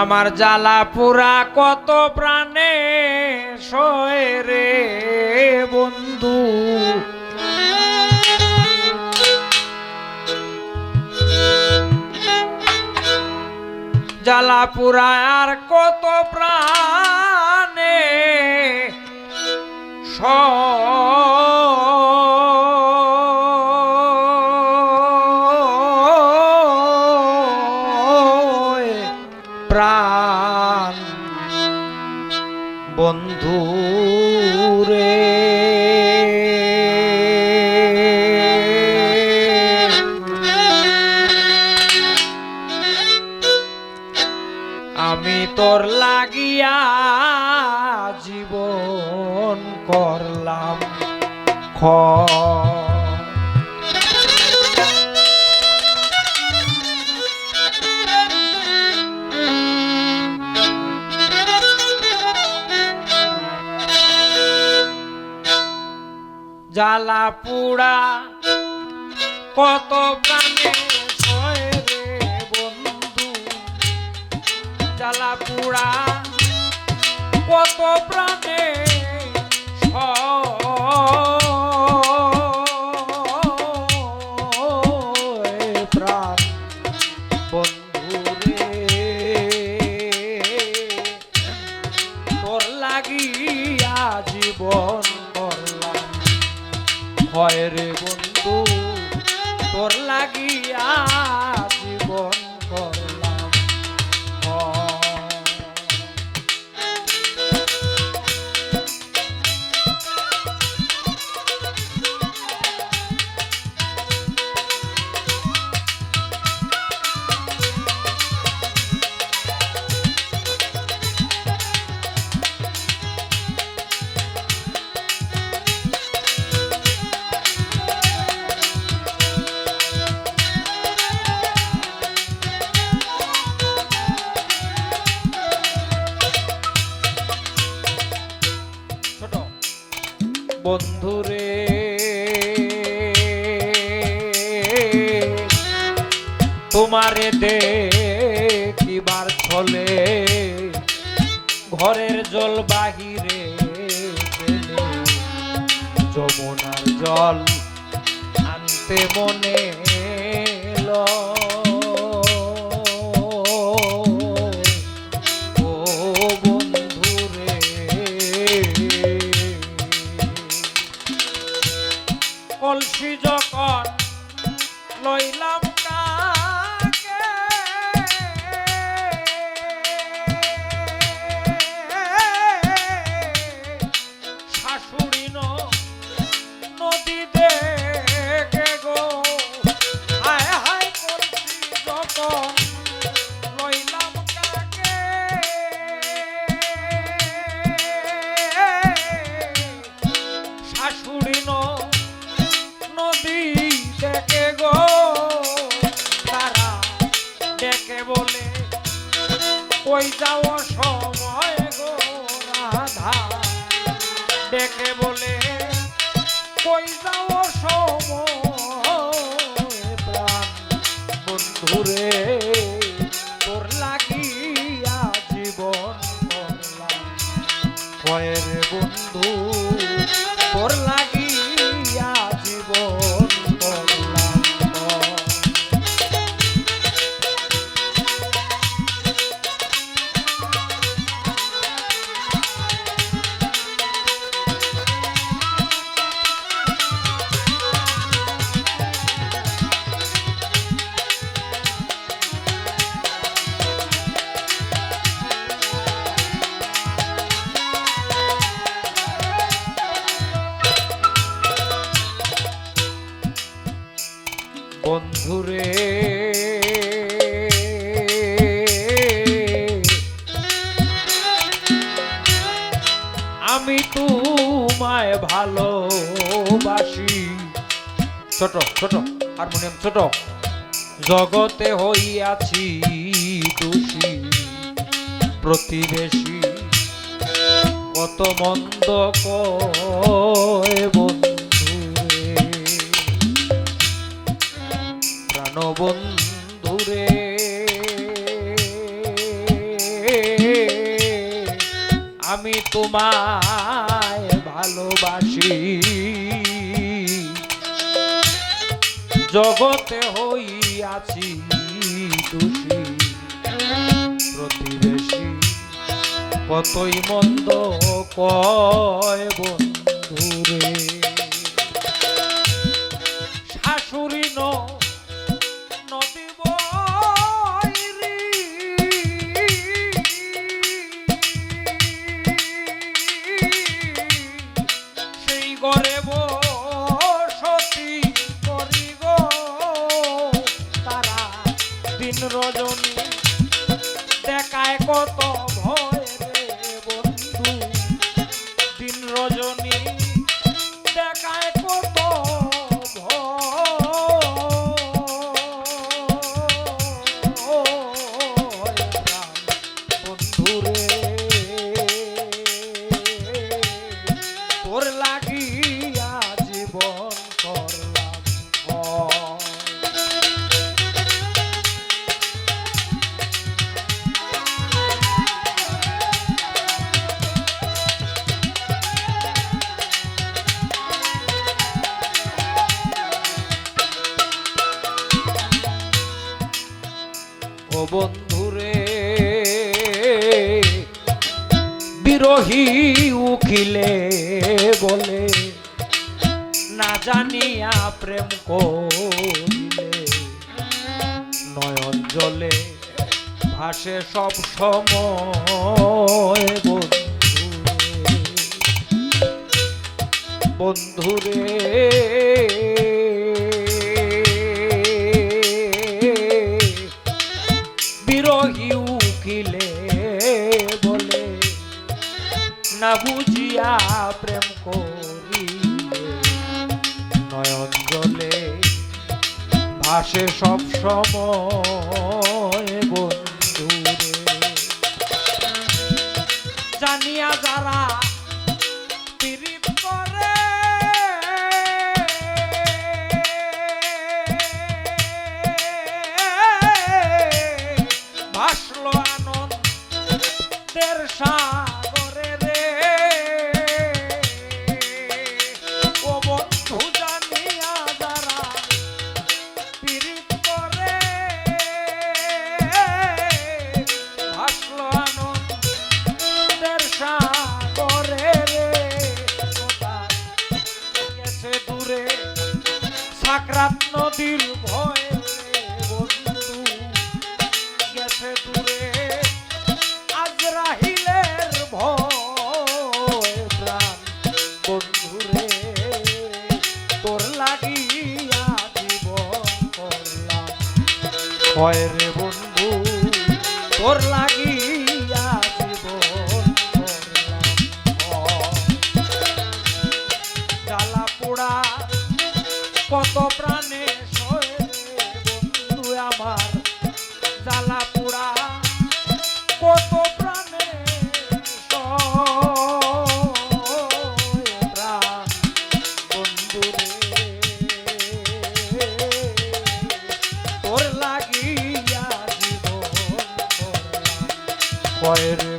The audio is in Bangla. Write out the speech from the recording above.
আমার জ্বালা পুরা কত প্রাণে সয় বন্ধু। জ্বালা পুরা আর কত প্রাণে সয় বন্ধু রে। আমি তোর লাগিয়া জীবন করলাম। খ জ্বালা পুড়া কত প্রাণে বন্ধু। জ্বালা পুড়া কত প্রাণে বন্ধুরে তোমারে দেখিবার ছলে ঘরের জল বাহিরে যমুনার জল আনতে মনে লয়। কলসি যখন লইলাম কাকে ডেকে বলে কই যাও সময় গো রাধা। ডেকে বলে কই যাও সময় বন্ধুরে, তোর লাগিয়া জীবন বন্ধু, তোর লাগিয়া বন্ধুরে। আমি তোমায় ভালোবাসি। ছোট ছোট হারমোনিয়াম ছোট। জগতে হইয়াছি দোষী, প্রতিবেশী। কত মন্দ কয় মানবন্ধুরে আমি তোমায় ভালোবাসি। জগতে আছি দোষী প্রতিবেশী। কতই মন্দ কয় বন্ধু। তোর লাগিয়া জীবন করলাম। ও বন্ধুরে বিরোহী উখিলে জানিয়া প্রেম করিলে নয়ন জলে ভাসে সব সময় বন্ধুরে বন্ধুরে না বুঝিয়া প্রেম করিলে ভাসে সব সময়। সাকরাত নদীর ভয়ে দূরে। আজরাহিলের ভয়, প্রাণ বন্ধুরে, তোর লাগিয়া জীবন করলাম। হয় রে বন্ধু, তোর লাগিয়া তোর